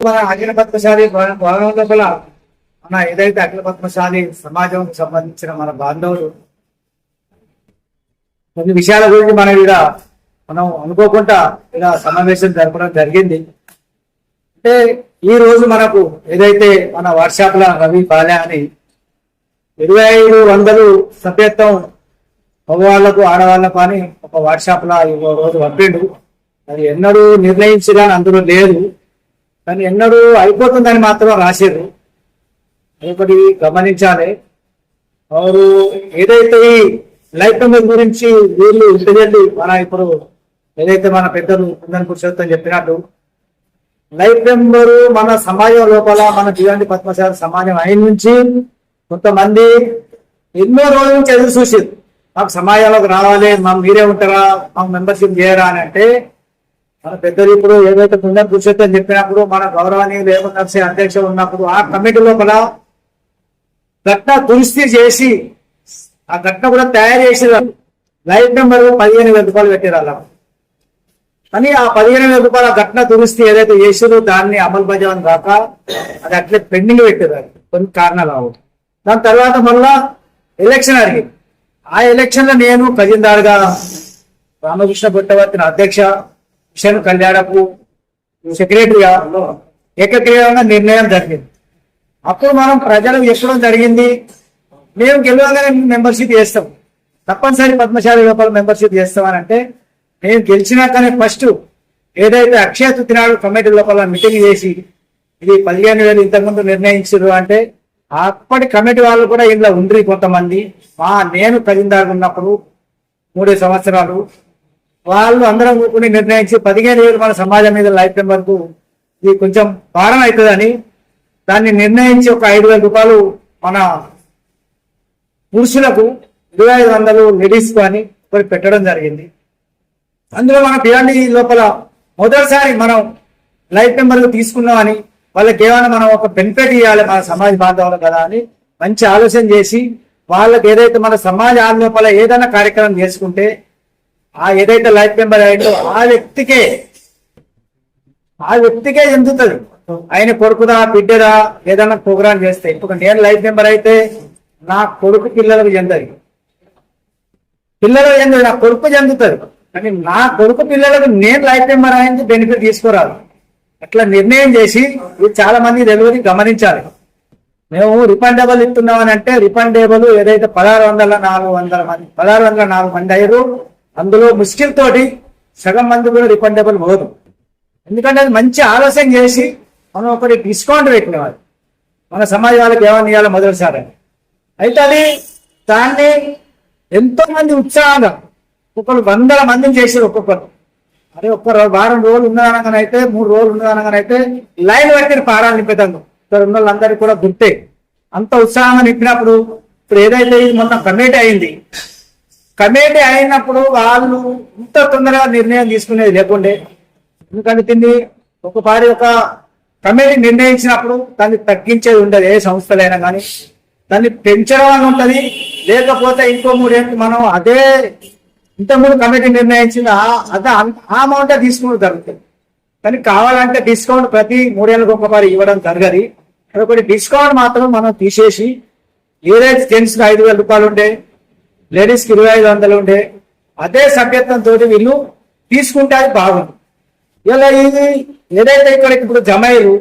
మన అఖిల పద్మశాలి భవనం లోపల మన ఏదైతే అఖిల పద్మశాలి సమాజం సంబంధించిన మన బాంధవులు కొన్ని విషయాల గురించి మనం ఇక్కడ మనం అనుకోకుండా ఇలా సమావేశం జరపడం జరిగింది. అంటే ఈ రోజు మనకు ఏదైతే మన వాట్సాప్లో రవి బాలే అని ఇరవై ఐదు వందలు సభ్యత్వం మగవాళ్ళకు ఆడవాళ్ళకు అని ఒక వాట్సాప్ లా రోజు పంపిండు. అది ఎన్నడూ నిర్ణయించగా అందులో లేదు. కానీ ఎన్నడూ అయిపోతుందని మాత్రం రాశారు ఒకటి గమనించాలి. వారు ఏదైతే ఈ లైఫ్ నెంబర్ గురించి వీళ్ళు ఇంటర్వ్యూ మన ఇప్పుడు ఏదైతే మన పెద్దలు కుందన్ పురుషోత్తం చెప్పినట్టు లైఫ్ నెంబరు మన సమాజం లోపల మన జీవాంటి పద్మశాల సమాజం అయిన నుంచి కొంతమంది ఎన్నో రోజుల నుంచి ఎదురు చూసారు మాకు సమాజంలోకి రావాలి మా మీరే ఉంటారా మాకు మెంబర్షిప్ చేయరా అని అంటే మన పెద్దలు ఇప్పుడు ఏదైతే కుందన్ పురుషోత్తం చెప్పినప్పుడు మన గౌరవనీయులు ఏమన్నా అధ్యక్షులు ఉన్నప్పుడు ఆ కమిటీ లోపల ఘటన దురుస్తి చేసి ఆ ఘటన కూడా తయారు చేసి లైఫ్ నెంబర్ పదిహేను వేల రూపాయలు పెట్టారు అలా. కానీ ఆ పదిహేను వేల రూపాయల ఘటన దురుస్థి ఏదైతే చేసారో దాన్ని అమలు బజావని కాక అది అట్లే పెండింగ్ పెట్టారు కొన్ని కారణాలు అవు. దాని తర్వాత మళ్ళా ఎలక్షన్ అడిగింది. ఆ ఎలక్షన్లో నేను ఖజీందార్గా రామకృష్ణ పుట్టవర్తిన అధ్యక్ష మిషన్ కళ్యాణకు సెక్రటరీగా ఏకగ్రీవంగా నిర్ణయం జరిగింది. అప్పుడు మనం ప్రజలకు చెప్పడం జరిగింది మేము గెలవగానే మెంబర్షిప్ చేస్తాం. తప్పనిసరి పద్మశాలి లోపల మెంబర్షిప్ చేస్తామని అంటే మేము గెలిచినాకనే ఫస్ట్ ఏదైతే అక్షయ తృతీనాడు కమిటీ లోపల మీటింగ్ చేసి ఇది పదిహేను వేలు ఇంతకుముందు నిర్ణయించారు అంటే అప్పటి కమిటీ వాళ్ళు కూడా ఇంట్లో ఉండ్రి కొంతమంది. మా నేను ఖజీందారు ఉన్నప్పుడు మూడు సంవత్సరాలు వాళ్ళు అందరం కూర్చుని నిర్ణయించి పదిహేను వేలు మన సమాజం మీద లైఫ్ టైం వరకు ఇది కొంచెం భారం అవుతుందని దాన్ని నిర్ణయించి ఒక ఐదు వేల రూపాయలు మన పురుషులకు ఇరవై ఐదు వందలు లేడీస్ అని ఒకటి పెట్టడం జరిగింది. అందులో మన పిల్లండి లోపల మొదటిసారి మనం లైఫ్ మెంబర్లు తీసుకున్నామని వాళ్ళకి ఏమైనా మనం ఒక బెనిఫిట్ ఇవ్వాలి మన సమాజ బాంధవులు కదా అని మంచి ఆలోచన చేసి వాళ్ళకి ఏదైతే మన సమాజ లోపల ఏదైనా కార్యక్రమం చేసుకుంటే ఆ ఏదైతే లైఫ్ మెంబర్ అయిందో ఆ వ్యక్తికే ఆ వ్యక్తికే చెందుతుంది ఆయన కొడుకుదా బిడ్డదా ఏదైనా ప్రోగ్రామ్ చేస్తే. ఇప్పుడు నేను లైఫ్ మెంబర్ అయితే నా కొడుకు పిల్లలకు చెందరు పిల్లలకు చెందదు నా కొడుకు చెందుతారు కానీ నా కొడుకు పిల్లలకు నేను లైఫ్ మెంబర్ అయింది బెనిఫిట్ తీసుకోరాదు అట్లా నిర్ణయం చేసి ఇది చాలా మంది తెలియదు గమనించాలి. మేము రిఫండబుల్ ఇస్తున్నామని అంటే రిఫండేబుల్ ఏదైతే పదహారు వందల నాలుగు వందల మంది పదహారు వందల నాలుగు మంది అయ్యారు. అందులో ముష్కిల్ తోటి సగం మంది కూడా రిఫండబుల్ పోదు. ఎందుకంటే అది మంచి ఆలోచన చేసి మనం ఒకటి డిస్కౌంట్ పెట్టినవారు మన సమాజాలకు ఏమని ఇవ్వాలి మొదటిసారి అయితే అది దాన్ని ఎంతో మంది ఉత్సాహంగా ఒక్కొక్కరు వందల మందిని చేసారు ఒక్కొక్కరు. అదే ఒక్క వారం రోజులు ఉన్నదనగానైతే మూడు రోజులు ఉన్నదనగానైతే లైన్ పెట్టిన పారాలు నింపేదాన్ని ఇక్కడ ఉన్న వాళ్ళందరికీ కూడా గుర్తే. అంత ఉత్సాహంగా నింపినప్పుడు ఇప్పుడు ఏదైతే ఇది మొన్న కమిటీ అయింది కమిటీ అయినప్పుడు వాళ్ళు ఇంత తొందరగా నిర్ణయం తీసుకునేది లేకుండే. ఎందుకంటే దీన్ని ఒకసారి ఒక కమిటీ నిర్ణయించినప్పుడు దాన్ని తగ్గించేది ఉండదు ఏ సంస్థలైనా కానీ. దాన్ని పెంచడం అని ఉంటుంది. లేకపోతే ఇంకో మూడేళ్ళు మనం అదే ఇంతకుముందు కమిటీ నిర్ణయించిన అదే ఆ అమౌంట్ తీసుకోవడం జరుగుతుంది. కానీ కావాలంటే డిస్కౌంట్ ప్రతి మూడేళ్ళకి ఒకసారి ఇవ్వడం జరగదు. ఒకటి డిస్కౌంట్ మాత్రం మనం తీసేసి ఏదైతే జెంట్స్ ఐదు వేల రూపాయలు ఉండే లేడీస్కి ఇరవై ఐదు వందలు ఉండే అదే సభ్యత్వంతో వీళ్ళు తీసుకుంటే అది బాగుంది. ఇలా ఇది ఏదైతే ఇక్కడ ఇప్పుడు జమాయిలు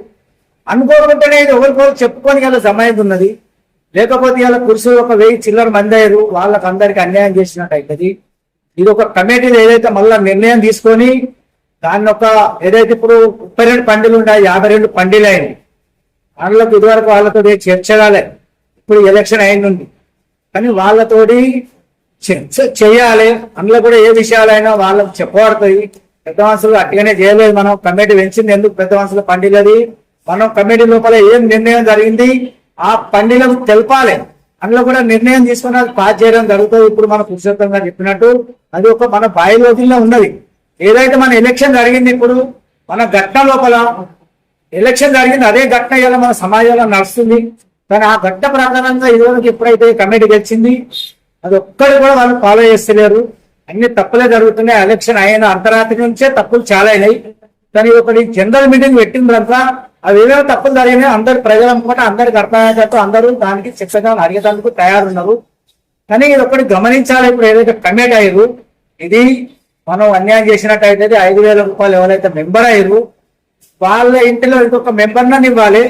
అనుకోకుండానే ఇది ఒకరికొకరు చెప్పుకొని ఇలా జమాయింది ఉన్నది. లేకపోతే ఇలా పురుషులు ఒక వెయ్యి చిల్లర మంది అయ్యారు వాళ్ళకి అందరికి అన్యాయం చేసినట్టు అవుతుంది ఇది ఒక కమిటీ ఏదైతే మళ్ళీ నిర్ణయం తీసుకొని దాన్ని ఒక ఏదైతే ఇప్పుడు ముప్పై రెండు పండులు ఉన్నాయి యాభై రెండు పండులు అయినాయి. వాళ్ళకి ఇదివరకు వాళ్ళతో చర్చగాలే ఇప్పుడు ఎలక్షన్ అయింది కానీ వాళ్ళతోటి చర్చ చేయాలి. అందులో కూడా ఏ విషయాలైనా వాళ్ళకి చెప్పబడుతుంది పెద్ద మనుషులు అట్టిగానే చేయలేదు మనం. కమిటీ పెంచింది ఎందుకు పెద్ద మనుషులు పండిలది? మనం కమిటీ లోపల ఏం నిర్ణయం జరిగింది? ఆ పండిలకు తెలపాలి. అందులో కూడా నిర్ణయం తీసుకుని అది పాస్ చేయడం జరుగుతుంది. ఇప్పుడు మన పురుషోత్తంగా చెప్పినట్టు అది ఒక మన బాయి ఉన్నది. ఏదైతే మన ఎలక్షన్ జరిగింది ఇప్పుడు మన ఘటన లోపల ఎలక్షన్ జరిగింది అదే ఘటన ఇలా మన సమాజంలో నడుస్తుంది. కానీ ఆ ఘట్ట ప్రకారంగా ఇదివరకు ఎప్పుడైతే కమిటీ గెలిచింది అది ఒక్కడు కూడా వాళ్ళు ఫాలో చేస్తలేరు. అన్ని తప్పులే జరుగుతున్నాయి. ఎలక్షన్ అయిన అర్ధరాత్రి నుంచే తప్పులు చాలా అయినాయి. కానీ ఒకటి జనరల్ మీటింగ్ పెట్టిన తర్వాత అవి ఏమేమి తప్పులు జరిగినాయి అందరు ప్రజలు అనుకుంటే అందరికి అర్థమయ్యేటట్టు అందరూ దానికి శిక్షగా అడిగేందుకు తయారున్నారు. కానీ ఇది ఒకటి గమనించాలి. ఇప్పుడు ఏదైతే కమిట్ అయ్యారు ఇది మనం అన్యాయం చేసినట్టయితే ఐదు వేల రూపాయలు ఎవరైతే మెంబర్ అయ్యారు వాళ్ళ ఇంటిలో ఇంకొక మెంబర్నని ఇవ్వాలి.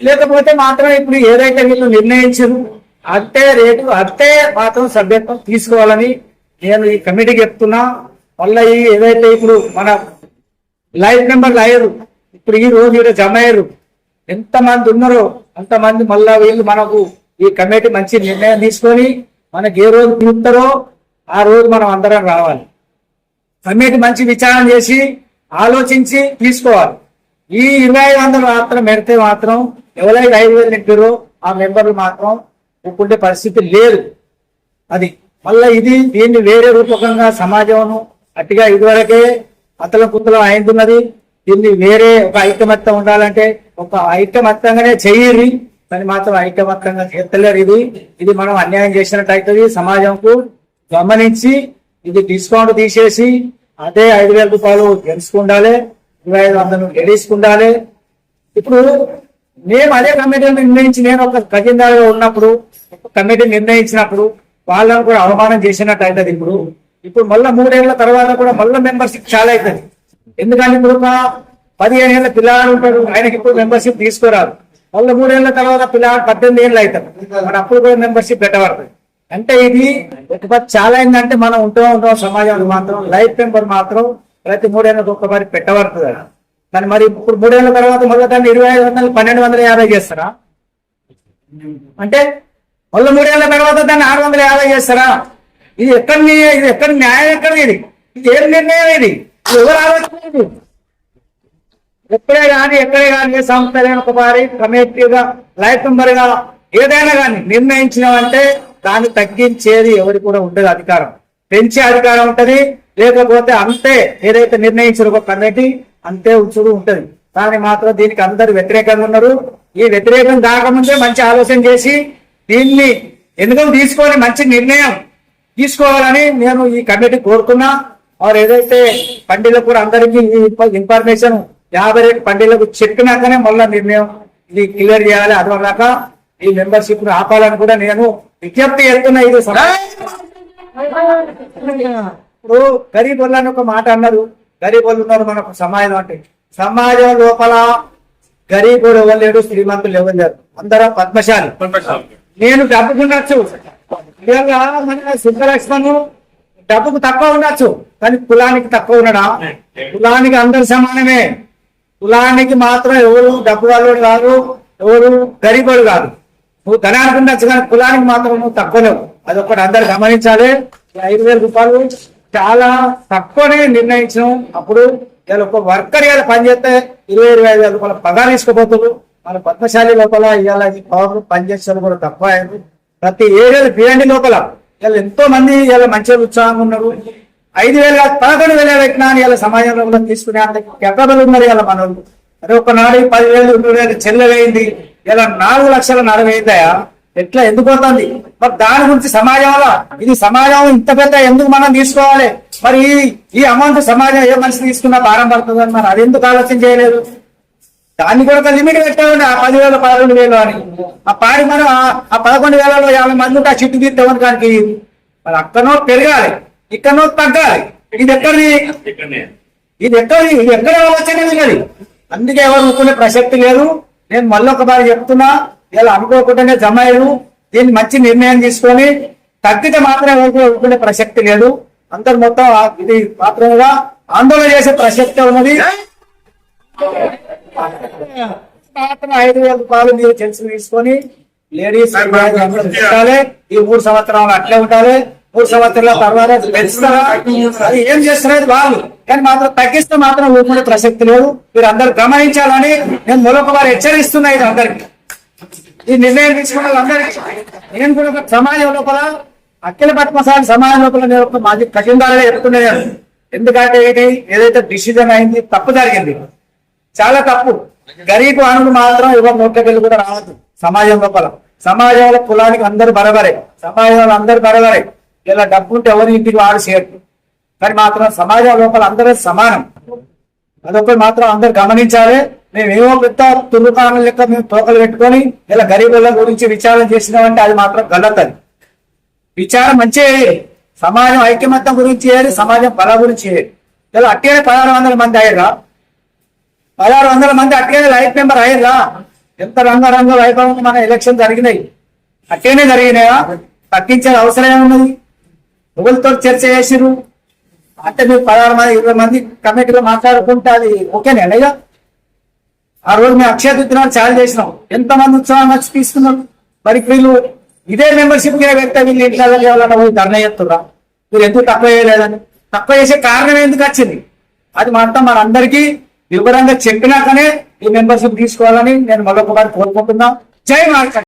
లేకపోతే మాత్రం ఇప్పుడు ఏదైతే వీళ్ళు నిర్ణయించారు అంతే రేటు అంతే మాత్రం సభ్యత్వం తీసుకోవాలని నేను ఈ కమిటీకి చెప్తున్నా. మళ్ళీ ఈ ఏదైతే ఇప్పుడు మన లైఫ్ మెంబర్లు అయ్యారు ఇప్పుడు ఈ రోజు ఇక్కడ జమ అయ్యారు ఎంతమంది ఉన్నారో అంతమంది మళ్ళా వీళ్ళు మనకు ఈ కమిటీ మంచి నిర్ణయం తీసుకొని మనకి ఏ రోజు పిలుస్తారో ఆ రోజు మనం అందరం రావాలి. కమిటీ మంచి విచారణ చేసి ఆలోచించి తీసుకోవాలి. ఈ ఇరవై ఐదు వందలు మాత్రం పెడితే మాత్రం ఎవరైతే ఐదు వేలు నింపారో ఆ మెంబర్లు మాత్రం ఒప్పుకుండే పరిస్థితి లేదు. అది మళ్ళీ ఇది దీన్ని వేరే రూపకంగా సమాజం అట్టిగా ఇదివరకే అతల కుతలం అయింటున్నది దీన్ని వేరే ఒక ఐకమత్యం ఉండాలంటే ఒక ఐకమత్యంగానే చెయ్యి కానీ మాత్రం ఐకమత్యంగా చేస్తలేరు ఇది. ఇది మనం అన్యాయం చేసినట్టు అవుతుంది. సమాజంకు గమనించి ఇది డిస్కౌంట్ తీసేసి అదే ఐదు వేల రూపాయలు గెలుచుకుండాలి ఇరవై ఐదు వందలు ఇప్పుడు మేము అదే కమిటీ నిర్ణయించి నేను ఒక ఖజీందారుగా ఉన్నప్పుడు కమిటీ నిర్ణయించినప్పుడు వాళ్ళని కూడా అవమానం చేసినట్టు అవుతుంది ఇప్పుడు. ఇప్పుడు మళ్ళీ మూడేళ్ళ తర్వాత కూడా మళ్ళీ మెంబర్షిప్ చాలా అవుతుంది ఎందుకంటే ఇప్పుడు ఒక పదిహేను ఏళ్ళ పిల్లగాడు ఉంటాడు ఆయనకి ఇప్పుడు మెంబర్షిప్ తీసుకురాదు మళ్ళీ మూడేళ్ళ తర్వాత పిల్లగాడు పద్దెనిమిది ఏళ్ళు అవుతారు మరి అప్పుడు కూడా మెంబర్షిప్ పెట్టబడుతుంది అంటే ఇది చాలా ఏంటంటే మనం ఉంటూ ఉంటాం సమాజంలో మాత్రం. లైఫ్ మెంబర్ మాత్రం ప్రతి మూడేళ్ళకి ఒక్కసారి పెట్టబడుతుంది దాన్ని మరి ఇప్పుడు మూడేళ్ళ తర్వాత మళ్ళీ దాన్ని ఇరవై ఐదు వందలు పన్నెండు వందల యాభై చేస్తారా? అంటే మళ్ళీ మూడేళ్ళ తర్వాత దాన్ని ఆరు వందల యాభై చేస్తారా? ఇది ఎక్కడ ఇది ఎక్కడ న్యాయం ఎక్కడ ఇది? ఇది ఏం నిర్ణయం ఇది? ఎవరు ఆలోచన ఇది? ఎక్కడే కానీ ఎక్కడే కానీ ఏ సంస్థలైన ఒకసారి కమిటీగా లైఫ్ మెంబర్ ఏదైనా కానీ నిర్ణయించినామంటే దాన్ని తగ్గించేది ఎవరికి కూడా ఉండదు అధికారం. పెంచే అధికారం ఉంటది లేకపోతే అంతే ఏదైతే నిర్ణయించారో ఒక కమిటీ అంతే ఉంచుడు ఉంటది. కానీ మాత్రం దీనికి అందరు వ్యతిరేకంగా ఉన్నారు. ఈ వ్యతిరేకం కాకముందే మంచి ఆలోచన చేసి దీన్ని ఎన్నికలు తీసుకొని మంచి నిర్ణయం తీసుకోవాలని నేను ఈ కమిటీ కోరుకున్నా. వారు ఏదైతే పండిలకు కూడా అందరికీ ఈ ఇన్ఫర్మేషన్ యాభై రేటు పండిలకు చెప్పినాకనే మళ్ళా నిర్ణయం ఇది క్లియర్ చేయాలి. అదవరాక ఈ మెంబర్షిప్ను ఆపాలని కూడా నేను విజ్ఞప్తి చేస్తున్నా. ఇది ఇప్పుడు గరీబ్ అని ఒక మాట అన్నారు. గరీబ్ వాళ్ళు ఉన్నారు మనకు సమాజం అంటే. సమాజం లోపల గరీబుడు ఎవరు లేడు శ్రీమంతులు ఎవరు లేరు. అందరం పద్మశాలి. నేను డబ్బుకు ఉండొచ్చు. మన సిద్ధలక్ష్మణ్ డబ్బుకు తక్కువ ఉండొచ్చు. కానీ కులానికి తక్కువ ఉన్నాడా కులానికి అందరు సమానమే. కులానికి మాత్రం ఎవరు డబ్బు వాళ్ళు కాదు ఎవరు గరీబుడు కాదు. నువ్వు ధనానికి ఉండొచ్చు కానీ కులానికి మాత్రం నువ్వు తక్కువలేవు అది ఒకటి అందరు గమనించాలి. ఐదు వేల రూపాయలు చాలా తక్కువనే నిర్ణయించడం. అప్పుడు ఇలా ఒక వర్కర్ ఇలా పనిచేస్తే ఇరవై ఇరవై ఐదు వేల రూపాయల పగారు తీసుకోబోతున్నారు మన పద్మశాలి లోపల ఇవాళ ఈ పవర్ కూడా తక్కువ అయింది ప్రతి ఏరియా పిఎండి లోపల ఇలా ఎంతో మంది ఇలా మంచిగా ఉత్సాహంగా ఉన్నారు. ఐదు వేల పదకొండు వేల పెట్టినా అని ఇలా సమాజంలో కూడా తీసుకునే అంత కెపబుల్ ఉన్నారు ఇలా మనోళ్ళు. అదే ఒకనాడు నాడు పదివేలు ఇరవై వేలు చెల్లవేయింది ఇలా నాలుగు లక్షల నడవేయిందయా ఎట్లా? ఎందుకు పోతుంది మరి దాని గురించి సమాజంలో ఇది సమాజం ఇంత పెద్ద ఎందుకు మనం తీసుకోవాలి? మరి ఈ- అమౌంట్ సమాజం ఏ మనిషి తీసుకున్నా భారం పడుతుందని మరి అది ఎందుకు ఆలోచన చేయలేదు? దాన్ని కూడా ఒక లిమిట్ పెట్టామండి ఆ పదివేలు పదకొండు వేలు అని. ఆ పాడి మనం ఆ- పదకొండు వేలలో యాభై మంది ఉంటే ఆ చిట్టు తీర్తామని దానికి మరి అక్కడనో పెరగాలి. ఇక్కడనో తగ్గాలి. ఇది ఎక్కడిది? ఇది ఎక్కడ ఇది ఎక్కడ ఆలోచన ఉన్నది అందుకే ఎవరు ఊరుకునే ప్రసక్తి లేదు. నేను మళ్ళీ ఒకసారి చెప్తున్నా ఇలా అనుకోకుండానే జమ అయ్యారు. దీన్ని మంచి నిర్ణయం తీసుకొని తగ్గితే మాత్రం ఊరుకునే ప్రసక్తి లేదు. అందరు మొత్తం ఇది మాత్రమేగా ఆందోళన చేసే ప్రసక్తి ఉన్నది. మాత్రం ఐదు వేల రూపాయలు మీరు తెలిసి తీసుకొని లేడీస్ ఉండాలి. ఈ మూడు సంవత్సరాలు అట్లే ఉండాలి. మూడు సంవత్సరాల తర్వాత పెంచుతారా? అది ఏం చేస్తున్నది వాళ్ళు? కానీ మాత్రం తగ్గిస్తే మాత్రం ఊరుకునే ప్రసక్తి లేదు. మీరు అందరు గమనించాలని నేను మరొక వారు హెచ్చరిస్తున్నా ఇది అందరికి. ఈ నిర్ణయం తీసుకున్న వాళ్ళందరికీ నేను కూడా ఒక సమాజం లోపల అఖిల పద్మశాలి సమాజం లోపల నేను ఒక మాది చెప్తున్నాను. ఎందుకంటే ఇది ఏదైతే డిసిజన్ అయింది తప్పు జరిగింది. చాలా తప్పు. గరీబ్ అనుడు మాత్రం ఇవ్వ నోట్లకెళ్ళి కూడా రావద్దు సమాజం లోపల. సమాజంలో కులానికి అందరు బరబరే. సమాజంలో అందరు బరబరే. ఇలా డబ్బు ఉంటే ఎవరి ఇంటికి వాడు చేయట్టు కానీ మాత్రం సమాజం లోపల అందరూ సమానం. అదొకటి మాత్రం అందరు గమనించాలి. మేము ఏమో పెద్ద తుర్రుకాలం లెక్క మేము తోకలు పెట్టుకొని ఇలా గరీబుల గురించి విచారణ చేసినామంటే అది మాత్రం గల్లతది విచారం మంచి సమాజం ఐక్యమత్యం గురించి ఏది? సమాజం బల గురించి ఏది? ఇలా అట్టేనే పదహారు వందల మంది అయ్యారా పదహారు వందల మంది అట్టేనే లైఫ్ మెంబర్ అయ్యారా ఎంత రంగరంగ వైభవం మన ఎలక్షన్ జరిగినాయి. అట్టేనే జరిగినాయా? తగ్గించే అవసరం ఏమున్నది? ఒకరితో చర్చ చేసిరు అంటే మీరు పదహారు మంది ఇరవై మంది కమిటీలో మాట్లాడుకుంటే అది ఓకేనే ఇక ఆ రోజు మేము అక్షయ తృతీయాలు చాలా చేసినాం. ఎంత మంది ఉత్సాహం వచ్చి తీసుకున్నారు మరి వీళ్ళు ఇదే మెంబర్షిప్ కింద పెడితే వీళ్ళు ఇంట్లో చేయాలన్న పోయి ధర్నా చేస్తున్నా మీరు ఎందుకు తక్కువ చేయలేదని? తక్కువ చేసే కారణం ఎందుకు వచ్చింది? అది మాత్రం మనందరికీ వివరంగా చెప్పినాకనే ఈ మెంబర్షిప్ తీసుకోవాలని నేను మరొకసారి కోరుకుంటున్నాం. జై మార్కెట్